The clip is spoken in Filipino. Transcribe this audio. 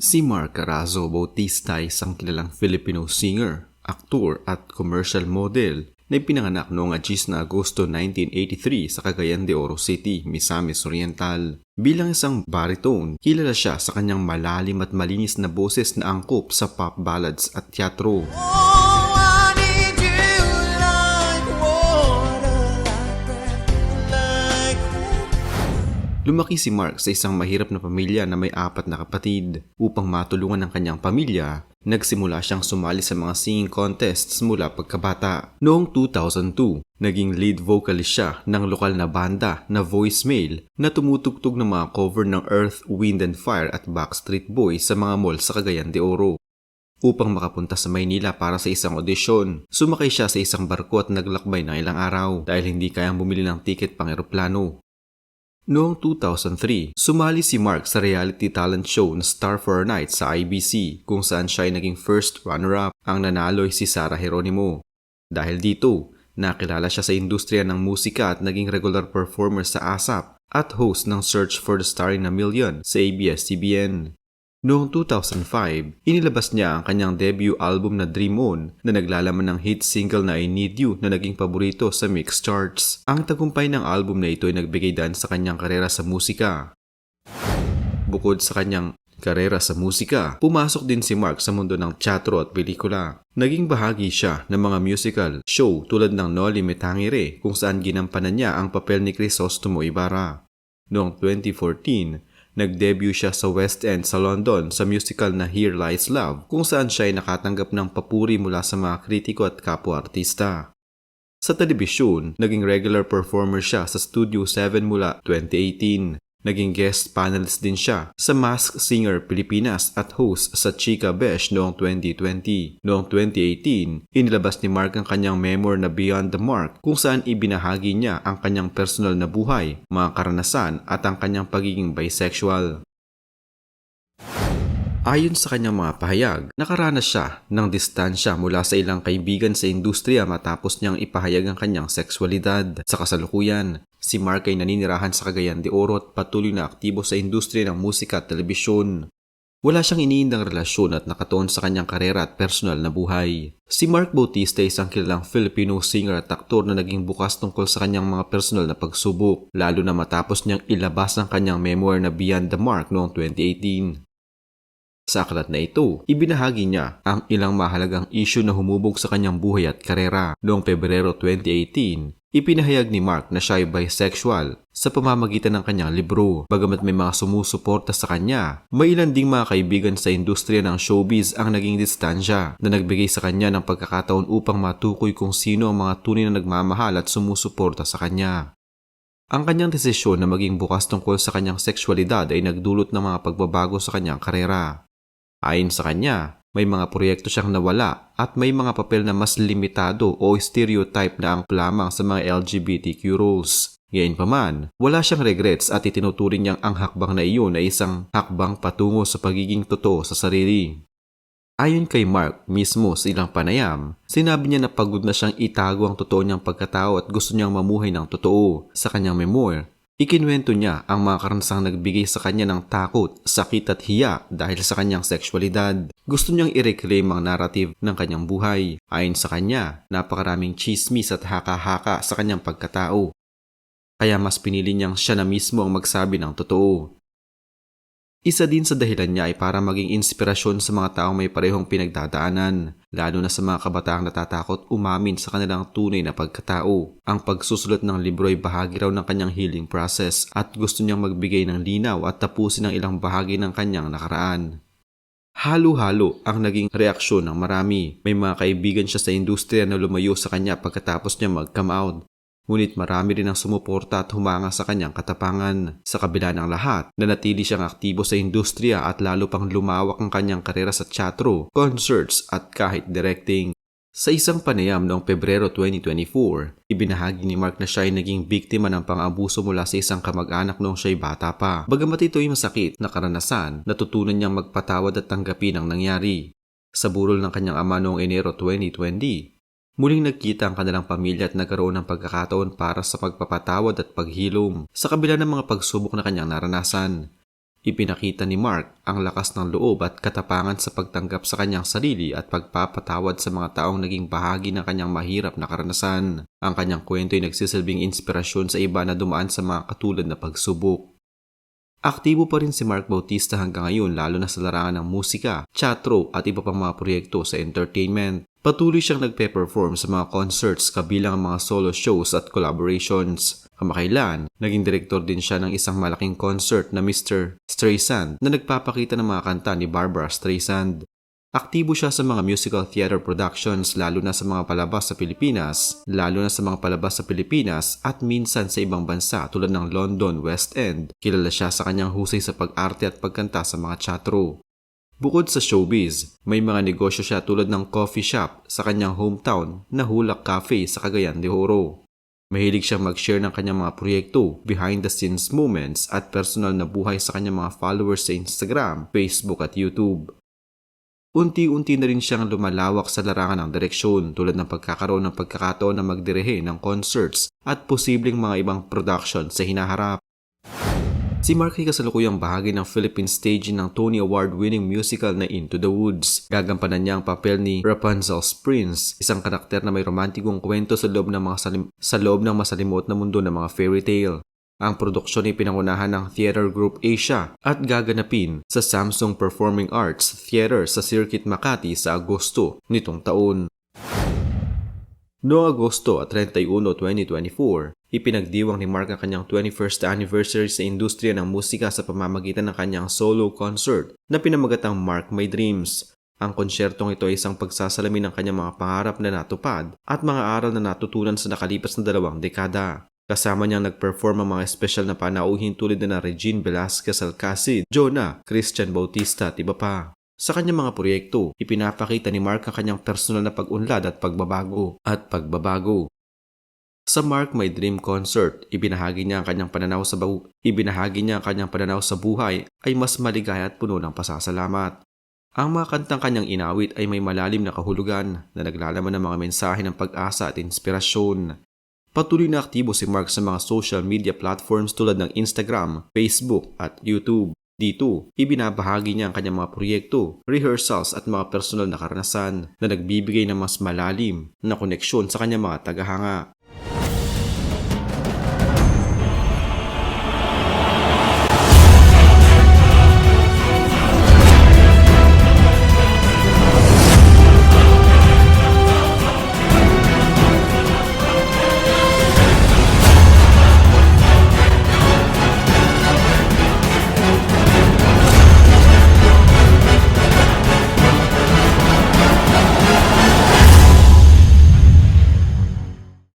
Si Mark Carazo Bautista ay isang kilalang Filipino singer, aktor at commercial model na ipinanganak noong 10 na Agosto 1983 sa Cagayan de Oro City, Misamis Oriental. Bilang isang baritone, kilala siya sa kanyang malalim at malinis na boses na angkop sa pop ballads at teatro. Oh, Lumaki si Mark sa isang mahirap na pamilya na may apat na kapatid. Upang matulungan ang kanyang pamilya, nagsimula siyang sumali sa mga singing contests mula pagkabata. Noong 2002, naging lead vocalist siya ng lokal na banda na Voicemail na tumutugtog ng mga cover ng Earth, Wind and Fire at Backstreet Boys sa mga mall sa Cagayan de Oro. Upang makapunta sa Maynila para sa isang audition, sumakay siya sa isang barko at naglakbay ng ilang araw dahil hindi kayang bumili ng tiket pang eroplano. Noong 2003, sumali si Mark sa reality talent show na Star for a Night sa IBC kung saan siya ay naging first runner-up. Ang nanalo si Sarah Geronimo. Dahil dito, nakilala siya sa industriya ng musika at naging regular performer sa ASAP at host ng Search for the Star in a Million sa ABS-CBN. Noong 2005, inilabas niya ang kanyang debut album na Dream On na naglalaman ng hit single na I Need You na naging paborito sa mix charts. Ang tagumpay ng album na ito ay nagbigay daan sa kanyang karera sa musika. Bukod sa kanyang karera sa musika, pumasok din si Mark sa mundo ng teatro at pelikula. Naging bahagi siya ng mga musical show tulad ng Noli Me Tangere kung saan ginampanan niya ang papel ni Crisostomo Ibarra. Noong 2014, nag-debut siya sa West End sa London sa musical na Here Lies Love kung saan siya ay nakatanggap ng papuri mula sa mga kritiko at kapwa-artista. Sa telebisyon, naging regular performer siya sa Studio 7 mula 2018. Naging guest panelist din siya sa Mask Singer Pilipinas at host sa Chika Besh noong 2020. Noong 2018, inilabas ni Mark ang kanyang memoir na Beyond the Mark kung saan ibinahagi niya ang kanyang personal na buhay, mga karanasan at ang kanyang pagiging bisexual. Ayon sa kanyang mga pahayag, nakaranas siya ng distansya mula sa ilang kaibigan sa industriya matapos niyang ipahayag ang kanyang sexualidad. Sa kasalukuyan, si Mark ay naninirahan sa Cagayan de Oro at patuloy na aktibo sa industriya ng musika at telebisyon. Wala siyang iniindang relasyon at nakatuon sa kanyang karera at personal na buhay. Si Mark Bautista ay isang kilalang Filipino singer at aktor na naging bukas tungkol sa kanyang mga personal na pagsubok, lalo na matapos niyang ilabas ang kanyang memoir na Beyond the Mark noong 2018. Sa aklat na ito, ibinahagi niya ang ilang mahalagang isyu na humubog sa kanyang buhay at karera. Noong Pebrero 2018, ipinahayag ni Mark na siya ay bisexual sa pamamagitan ng kanyang libro. Bagamat may mga sumusuporta sa kanya, may ilan ding mga kaibigan sa industriya ng showbiz ang naging distansya na nagbigay sa kanya ng pagkakataon upang matukoy kung sino ang mga tunay na nagmamahal at sumusuporta sa kanya. Ang kanyang desisyon na maging bukas tungkol sa kanyang sexualidad ay nagdulot ng mga pagbabago sa kanyang karera. Ayon sa kanya, may mga proyekto siyang nawala at may mga papel na mas limitado o stereotype na ang lamang sa mga LGBTQ roles. Gayunpaman, wala siyang regrets at itinuturing niyang ang hakbang na iyon ay isang hakbang patungo sa pagiging totoo sa sarili. Ayon kay Mark mismo sa ilang panayam, sinabi niya na pagod na siyang itago ang totoo niyang pagkatao at gusto niyang mamuhay ng totoo. Sa kanyang memoir, Ikinwento niya ang mga karanasang nagbigay sa kanya ng takot, sakit at hiya dahil sa kanyang sexualidad. Gusto niyang i-reclaim ang narrative ng kanyang buhay. Ayon sa kanya, napakaraming chismis at haka-haka sa kanyang pagkatao. Kaya mas pinili niyang siya na mismo ang magsabi ng totoo. Isa din sa dahilan niya ay para maging inspirasyon sa mga taong may parehong pinagdadaanan, lalo na sa mga kabataang natatakot umamin sa kanilang tunay na pagkatao. Ang pagsusulat ng libro ay bahagi raw ng kanyang healing process at gusto niyang magbigay ng linaw at tapusin ang ilang bahagi ng kanyang nakaraan. Halo-halo ang naging reaksyon ng marami. May mga kaibigan siya sa industriya na lumayo sa kanya pagkatapos niya mag-come out. Ngunit marami rin ang sumuporta at humanga sa kanyang katapangan. Sa kabila ng lahat, nanatili siyang aktibo sa industriya at lalo pang lumawak ang kanyang karera sa teatro, concerts at kahit directing. Sa isang panayam noong Pebrero 2024, ibinahagi ni Mark na siya ay naging biktima ng pang-abuso mula sa isang kamag-anak noong siya'y bata pa. Bagamat ito ay masakit na karanasan, natutunan niyang magpatawad at tanggapin ang nangyari. Sa burol ng kanyang ama noong Enero 2020, Muling nagkita ang kanilang pamilya at nagkaroon ng pagkakataon para sa pagpapatawad at paghilom sa kabila ng mga pagsubok na kanyang naranasan. Ipinakita ni Mark ang lakas ng loob at katapangan sa pagtanggap sa kanyang sarili at pagpapatawad sa mga taong naging bahagi ng kanyang mahirap na karanasan. Ang kanyang kwento ay nagsisilbing inspirasyon sa iba na dumaan sa mga katulad na pagsubok. Aktibo pa rin si Mark Bautista hanggang ngayon lalo na sa larangan ng musika, teatro at iba pang mga proyekto sa entertainment. Patuloy siyang nagpe-perform sa mga concerts kabilang ang mga solo shows at collaborations. Kamakailan, naging direktor din siya ng isang malaking concert na Mr. Streisand na nagpapakita ng mga kanta ni Barbara Streisand. Aktibo siya sa mga musical theater productions lalo na sa mga palabas sa Pilipinas, lalo na sa mga palabas sa Pilipinas at minsan sa ibang bansa tulad ng London West End. Kilala siya sa kanyang husay sa pag-arte at pagkanta sa mga teatro. Bukod sa showbiz, may mga negosyo siya tulad ng coffee shop sa kanyang hometown na Hulak Cafe sa Cagayan de Oro. Mahilig siyang mag-share ng kanyang mga proyekto, behind the scenes moments at personal na buhay sa kanyang mga followers sa Instagram, Facebook at YouTube. Unti-unti na rin siyang lumalawak sa larangan ng direksyon tulad ng pagkakaroon ng pagkakataon na magdirehe ng concerts at posibleng mga ibang production sa hinaharap. Si Mark ay kasalukuyang bahagi ng Philippine staging ng Tony Award-winning musical na Into the Woods. Gagampanan niya ang papel ni Rapunzel's Prince, isang karakter na may romantikong kwento sa loob ng, mga salim- sa loob ng masalimuot na mundo ng mga fairy tale. Ang produksyon ay pinangunahan ng Theater Group Asia at gaganapin sa Samsung Performing Arts Theater sa Circuit Makati sa Agosto nitong taon. Noong Agosto at 31, 2024, ipinagdiwang ni Mark ang kanyang 21st anniversary sa industriya ng musika sa pamamagitan ng kanyang solo concert na pinamagatang Mark My Dreams. Ang konsyertong ito ay isang pagsasalamin ng kanyang mga pangarap na natupad at mga aral na natutunan sa nakalipas na dalawang dekada. Kasama niyang nag-perform ang mga espesyal na panauhin tulad na Regine Velasquez Alcacid, Jonah, Christian Bautista at iba pa. Sa kanyang mga proyekto, ipinapakita ni Mark ang kanyang personal na pag-unlad at pagbabago at pagbabago. Sa Mark My Dream Concert, ibinahagi niya ang kanyang pananaw sa bu- ibinahagi niya ang kanyang pananaw sa buhay ay mas maligaya at puno ng pasasalamat. Ang mga kantang kanyang inawit ay may malalim na kahulugan na naglalaman ng mga mensahe ng pag-asa at inspirasyon. Patuloy na aktibo si Mark sa mga social media platforms tulad ng Instagram, Facebook at YouTube. Dito, ibinabahagi niya ang kanyang mga proyekto, rehearsals at mga personal na karanasan na nagbibigay ng mas malalim na koneksyon sa kanyang mga tagahanga.